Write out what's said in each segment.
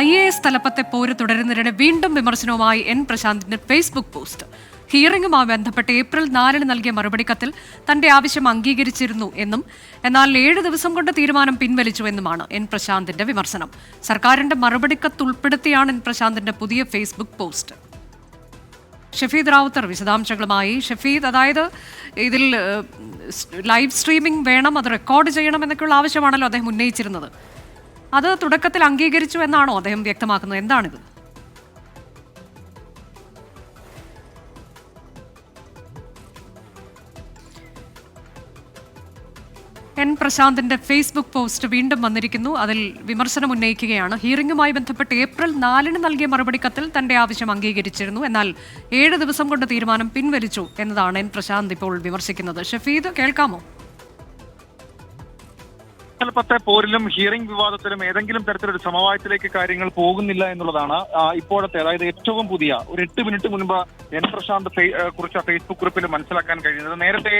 I A S തലപ്പത്തെ പോര് തുടരുന്നതിനിടെ വീണ്ടും വിമർശനവുമായി എൻ പ്രശാന്തിന്റെ ഫേസ്ബുക്ക് പോസ്റ്റ്. ഹിയറിംഗുമായി ബന്ധപ്പെട്ട് ഏപ്രിൽ നാലിന് നൽകിയ മറുപടി കത്തിൽ തന്റെ ആവശ്യം അംഗീകരിച്ചിരുന്നു എന്നും എന്നാൽ ഏഴ് ദിവസം കൊണ്ട് തീരുമാനം പിൻവലിച്ചു എന്നുമാണ് എൻ പ്രശാന്തിന്റെ വിമർശനം. സർക്കാരിന്റെ മറുപടി കത്ത് ഉൾപ്പെടുത്തിയാണ് എൻ പ്രശാന്തിന്റെ പുതിയ ഫേസ്ബുക്ക് പോസ്റ്റ്. ഷഫീദ് റാവുത്തർ വിശദാംശങ്ങളുമായി. ഷഫീദ് അതായത് ഇതിൽ ലൈവ് സ്ട്രീമിംഗ് വേണം അത് റെക്കോർഡ് ചെയ്യണം എന്നൊക്കെയുള്ള ആവശ്യമാണല്ലോ അദ്ദേഹം ഉന്നയിച്ചിരുന്നത്. അത് തുടക്കത്തിൽ അംഗീകരിച്ചു എന്നാണോ അദ്ദേഹം വ്യക്തമാക്കുന്നത്? എന്താണിത്? എൻ പ്രശാന്തിന്റെ ഫേസ്ബുക്ക് പോസ്റ്റ് വീണ്ടും വന്നിരിക്കുന്നു. അതിൽ വിമർശനം ഉന്നയിക്കുകയാണ്. ഹിയറിംഗുമായി ബന്ധപ്പെട്ട് ഏപ്രിൽ നാലിന് നൽകിയ മറുപടി കത്തിൽ തന്റെ ആവശ്യം അംഗീകരിച്ചിരുന്നു. എന്നാൽ ഏഴ് ദിവസം കൊണ്ട് തീരുമാനം പിൻവലിച്ചു എന്നതാണ് എൻ പ്രശാന്ത് ഇപ്പോൾ വിമർശിക്കുന്നത്. ഷഫീദ് കേൾക്കാമോ? തലപ്പത്തെ പോരിലും ഹിയറിംഗ് വിവാദത്തിലും ഏതെങ്കിലും തരത്തിലൊരു സമവായത്തിലേക്ക് കാര്യങ്ങൾ പോകുന്നില്ല എന്നുള്ളതാണ് ഇപ്പോഴത്തെ അതായത് ഏറ്റവും പുതിയ ഒരു എട്ട് മിനിറ്റ് മുൻപ് എൻ പ്രശാന്ത് കുറിച്ച ഫേസ്ബുക്ക് കുറിപ്പിൽ മനസ്സിലാക്കാൻ കഴിയുന്നത് നേരത്തെ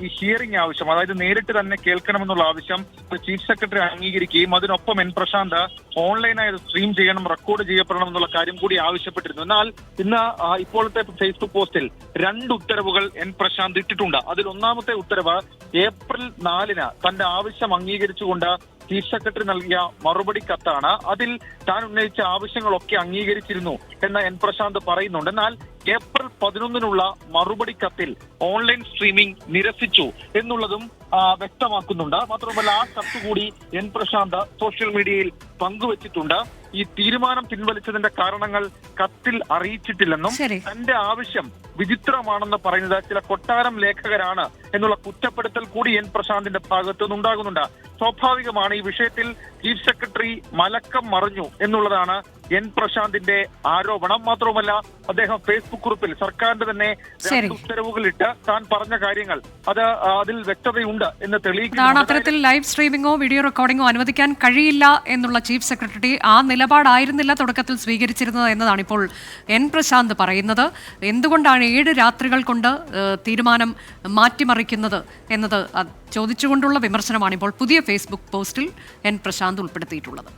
ഈ ഹിയറിംഗ് ആവശ്യം അതായത് നേരിട്ട് തന്നെ കേൾക്കണമെന്നുള്ള ആവശ്യം ചീഫ് സെക്രട്ടറി അംഗീകരിക്കുകയും അതിനൊപ്പം എൻ പ്രശാന്ത് ഓൺലൈനായി സ്ട്രീം ചെയ്യണം റെക്കോർഡ് ചെയ്യപ്പെടണം എന്നുള്ള കാര്യം കൂടി ആവശ്യപ്പെട്ടിരുന്നു. എന്നാൽ ഇന്ന് ഇപ്പോഴത്തെ ഫേസ്ബുക്ക് പോസ്റ്റിൽ രണ്ട് ഉത്തരവുകൾ എൻ പ്രശാന്ത് ഇട്ടിട്ടുണ്ട്. അതിൽ ഒന്നാമത്തെ ഉത്തരവ് ഏപ്രിൽ നാലിന് തന്റെ ആവശ്യം അംഗീകരിച്ചുകൊണ്ട് ചീഫ് സെക്രട്ടറി നൽകിയ മറുപടി കത്താണ്. അതിൽ താൻ ഉന്നയിച്ച ആവശ്യങ്ങളൊക്കെ അംഗീകരിച്ചിരുന്നു എന്ന് എൻ പ്രശാന്ത് പറയുന്നുണ്ട്. എന്നാൽ ഏപ്രിൽ പതിനൊന്നിനുള്ള മറുപടി കത്തിൽ ഓൺലൈൻ സ്ട്രീമിംഗ് നിരസിച്ചു എന്നുള്ളതും വ്യക്തമാക്കുന്നുണ്ട്. മാത്രമല്ല ആ കത്ത് കൂടി എൻ പ്രശാന്ത് സോഷ്യൽ മീഡിയയിൽ പങ്കുവച്ചിട്ടുണ്ട്. ഈ തീരുമാനം പിൻവലിച്ചതിന്റെ കാരണങ്ങൾ കത്തിൽ അറിയിച്ചിട്ടില്ലെന്നും തന്റെ ആവശ്യം വിചിത്രമാണെന്ന് പറയുന്നത് ചില കൊട്ടാരം ലേഖകരാണ് എന്നുള്ള കുറ്റപ്പെടുത്തൽ കൂടി എൻ പ്രശാന്തിന്റെ ഭാഗത്തു നിന്നുണ്ടാകുന്നുണ്ട് സ്വാഭാവികമാണ് ഈ വിഷയത്തിൽ ചീഫ് സെക്രട്ടറി മലക്കം മറിഞ്ഞു എന്നുള്ളതാണ് എൻ പ്രശാന്തിന്റെ ആരോപണം. മാത്രവുമല്ല അദ്ദേഹം ഫേസ്ബുക്ക് കുറിപ്പിൽ സർക്കാരിന്റെ തന്നെ ഉത്തരവുകൾ ഇട്ട് താൻ പറഞ്ഞ കാര്യങ്ങൾ അത് അതിൽ വ്യക്തതയുണ്ട് എന്ന് തെളിയിക്കുന്നു. അത്തരത്തിൽ ലൈവ് സ്ട്രീമിംഗോ വീഡിയോ റെക്കോർഡിംഗോ അനുവദിക്കാൻ കഴിയില്ല എന്നുള്ള ചീഫ് സെക്രട്ടറി ആ നിലപാടായിരുന്നില്ല തുടക്കത്തിൽ സ്വീകരിച്ചിരുന്നത് എന്നതാണ് ഇപ്പോൾ എൻ പ്രശാന്ത് പറയുന്നത്. എന്തുകൊണ്ടാണ് ഏഴ് രാത്രികൾ കൊണ്ട് തീരുമാനം മാറ്റിമറിക്കുന്നത് എന്നത് ചോദിച്ചുകൊണ്ടുള്ള വിമർശനമാണ് ഇപ്പോൾ പുതിയ ഫേസ്ബുക്ക് പോസ്റ്റിൽ എൻ പ്രശാന്ത് ഉൾപ്പെടുത്തിയിട്ടുള്ളത്.